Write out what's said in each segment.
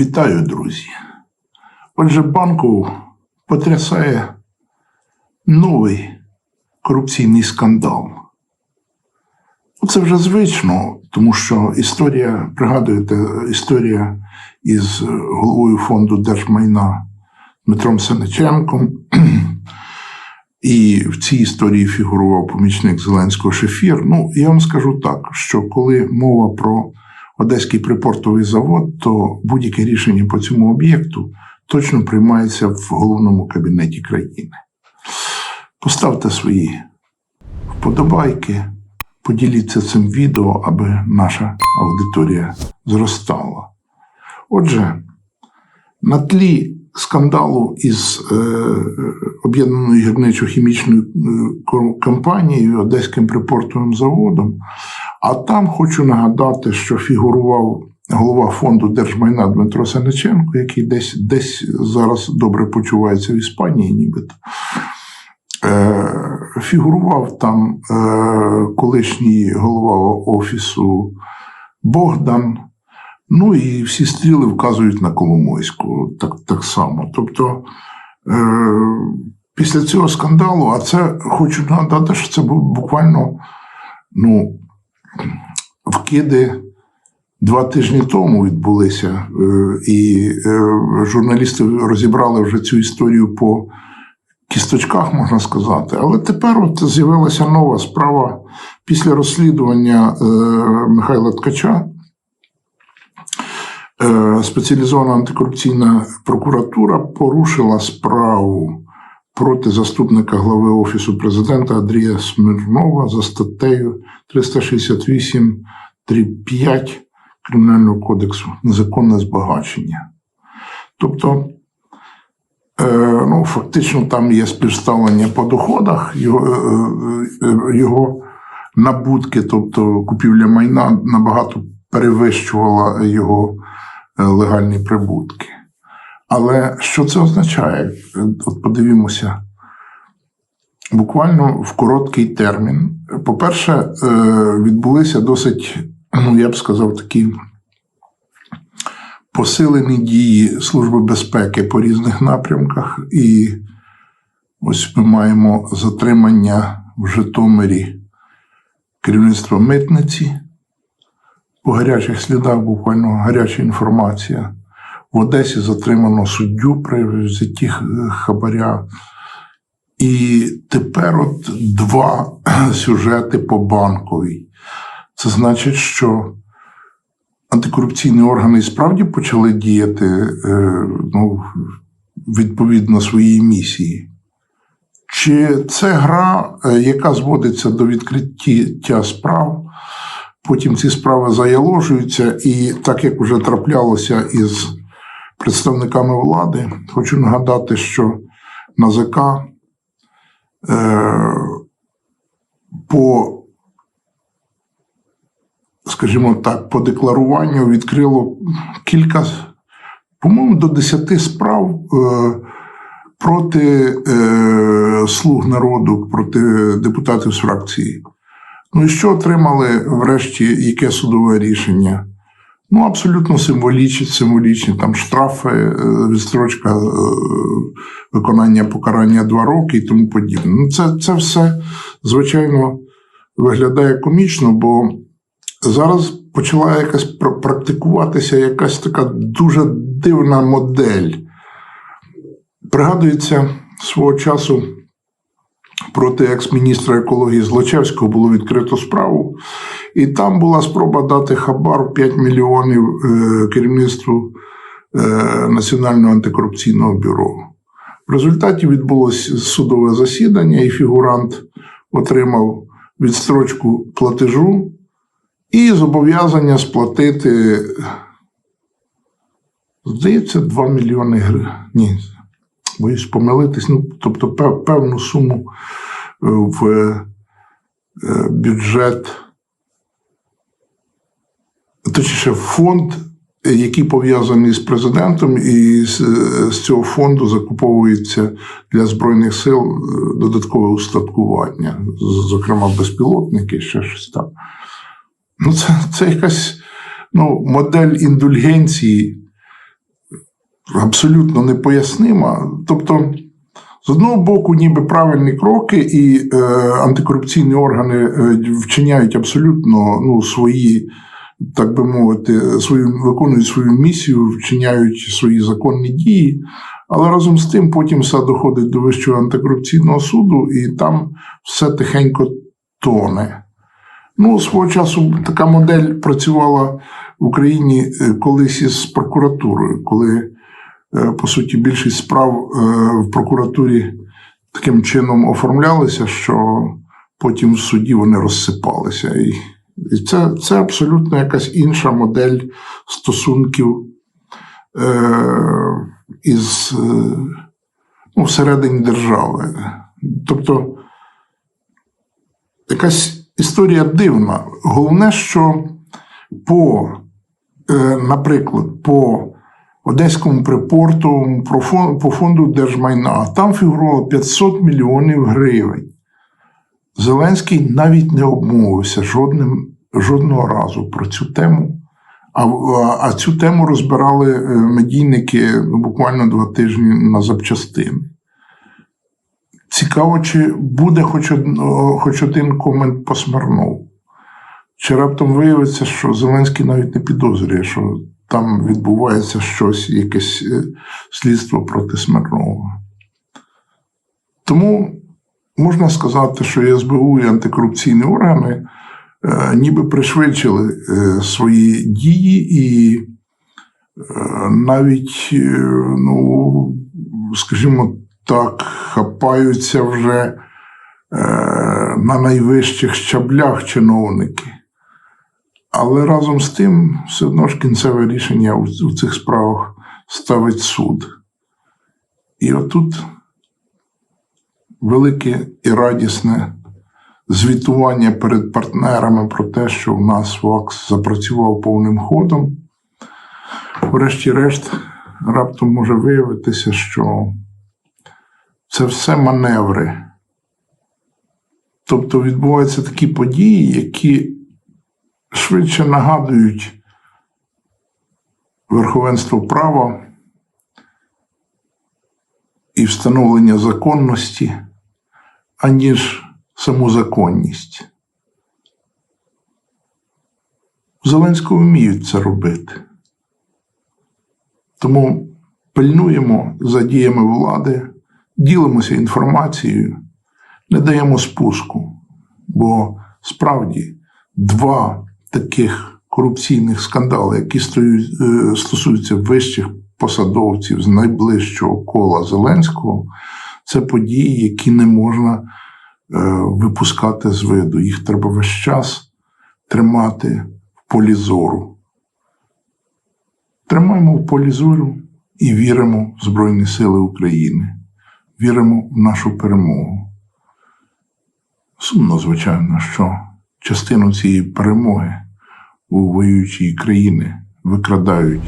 Вітаю, друзі. Отже, банку потрясає новий корупційний скандал. Ну, Це вже звично, тому що історія, пригадуєте, історія із головою фонду держмайна Дмитром Сенеченком. І в цій історії фігурував помічник Зеленського Шефір. Ну, я вам скажу так, що коли мова про Одеський припортовий завод, то будь-яке рішення по цьому об'єкту точно приймається в головному кабінеті країни. Поставте свої вподобайки, поділіться цим відео, аби наша аудиторія зростала. Отже, на тлі скандалу із е, об'єднаною гірничо-хімічною е, компанією Одеським припортовим заводом. А там хочу нагадати, що фігурував голова фонду держмайна Дмитро Сенеченко, який десь, десь зараз добре почувається в Іспанії, нібито. Е, фігурував там е, колишній голова офісу Богдан. Ну і всі стріли вказують на Коломойську так, так само. Тобто е, після цього скандалу, а це хочу нагадати, що це був буквально ну, вкиди два тижні тому відбулися, е, і е, журналісти розібрали вже цю історію по кісточках, можна сказати. Але тепер от з'явилася нова справа після розслідування е, Михайла Ткача. Спеціалізована антикорупційна прокуратура порушила справу проти заступника глави Офісу президента Андрія Смирнова за статтею 368 5 Кримінального кодексу незаконне збагачення. Тобто, е, ну, фактично там є співставлення по доходах, його, е, е, його набутки, тобто купівля майна набагато перевищувала його легальні прибутки. Але що це означає? От подивімося. Буквально в короткий термін. По-перше, е, відбулися досить, ну я б сказав, такі посилені дії Служби безпеки по різних напрямках. І ось ми маємо затримання в Житомирі керівництва митниці. По гарячих слідах буквально гаряча інформація. В Одесі затримано суддю при взятті хабаря. І тепер от два сюжети по банковій. Це значить, що антикорупційні органи і справді почали діяти е, ну, відповідно своїй місії. Чи це гра, е, яка зводиться до відкриття справ, потім ці справи заяложуються, і так як вже траплялося із представниками влади, хочу нагадати, що НАЗК е, по, скажімо так, по декларуванню відкрило кілька, по-моєму, до 10 справ е, проти е, слуг народу, проти депутатів з фракції. Ну і що отримали врешті яке судове рішення? Ну, абсолютно символічні, символічні там штрафи, е, відстрочка е, виконання покарання два роки і тому подібне. Ну, це, це все, звичайно, виглядає комічно, бо зараз почала якась практикуватися якась така дуже дивна модель. Пригадується свого часу проти екс-міністра екології Злочевського було відкрито справу, і там була спроба дати хабар 5 мільйонів е, керівництву е, Національного антикорупційного бюро. В результаті відбулося судове засідання, і фігурант отримав відстрочку платежу і зобов'язання сплатити, здається, 2 мільйони гривень. Боюсь помилитись. Ну, тобто певну суму е, в е, бюджет, точніше, фонд, який пов'язаний з президентом, і з, е, цього фонду закуповується для Збройних сил додаткове устаткування, зокрема безпілотники, ще щось там. Ну, це, це якась ну, модель індульгенції абсолютно непояснима. Тобто, з одного боку, ніби правильні кроки, і е, антикорупційні органи е, вчиняють абсолютно ну, свої, так би мовити, свою, виконують свою місію, вчиняють свої законні дії. Але разом з тим потім все доходить до Вищого антикорупційного суду, і там все тихенько тоне. Ну, свого часу така модель працювала в Україні е, колись із прокуратурою, коли, по суті, більшість справ е, в прокуратурі таким чином оформлялися, що потім в суді вони розсипалися. І, це, це абсолютно якась інша модель стосунків е, із е, ну, всередині держави. Тобто, якась історія дивна. Головне, що по, е, наприклад, по Одеському припортовому по фонду держмайна там фігурувало 500 мільйонів гривень. Зеленський навіть не обмовився жодним, жодного разу про цю тему. А, а- цю тему розбирали е, медійники ну, буквально два тижні на запчастини. Цікаво, чи буде хоч, хоч один комент по Смирнову. Чи раптом виявиться, що Зеленський навіть не підозрює, що там відбувається щось, якесь е, слідство проти Смирнова. Тому можна сказати, що СБУ і антикорупційні органи е, ніби пришвидшили е, свої дії і навіть, ну, скажімо так, хапаються вже на найвищих щаблях чиновники. Але разом з тим, все одно ж кінцеве рішення у, у цих справах ставить суд. І отут велике і радісне звітування перед партнерами про те, що в нас ВАКС запрацював повним ходом. Врешті-решт, раптом може виявитися, що це все маневри. Тобто відбуваються такі події, які швидше нагадують верховенство права і встановлення законності, аніж саму законність. Зеленського вміють це робити. Тому пильнуємо за діями влади, ділимося інформацією, не даємо спуску, бо справді два таких корупційних скандали, які е, стосуються вищих посадовців з найближчого кола Зеленського, це події, які не можна е, випускати з виду. Їх треба весь час тримати в полі зору. Тримаємо в полі зору і віримо в Збройні Сили України, віримо в нашу перемогу. Сумно, звичайно, що частину цієї перемоги у воюючій країни викрадають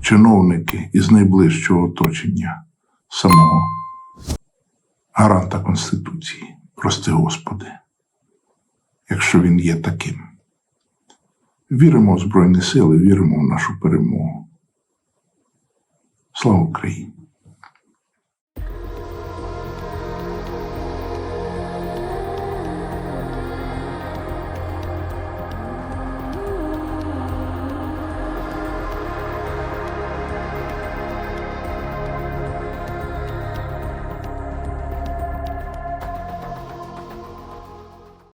чиновники із найближчого оточення самого гаранта Конституції. Прости Господи, якщо він є таким. Віримо в Збройні Сили, віримо в нашу перемогу. Слава Україні!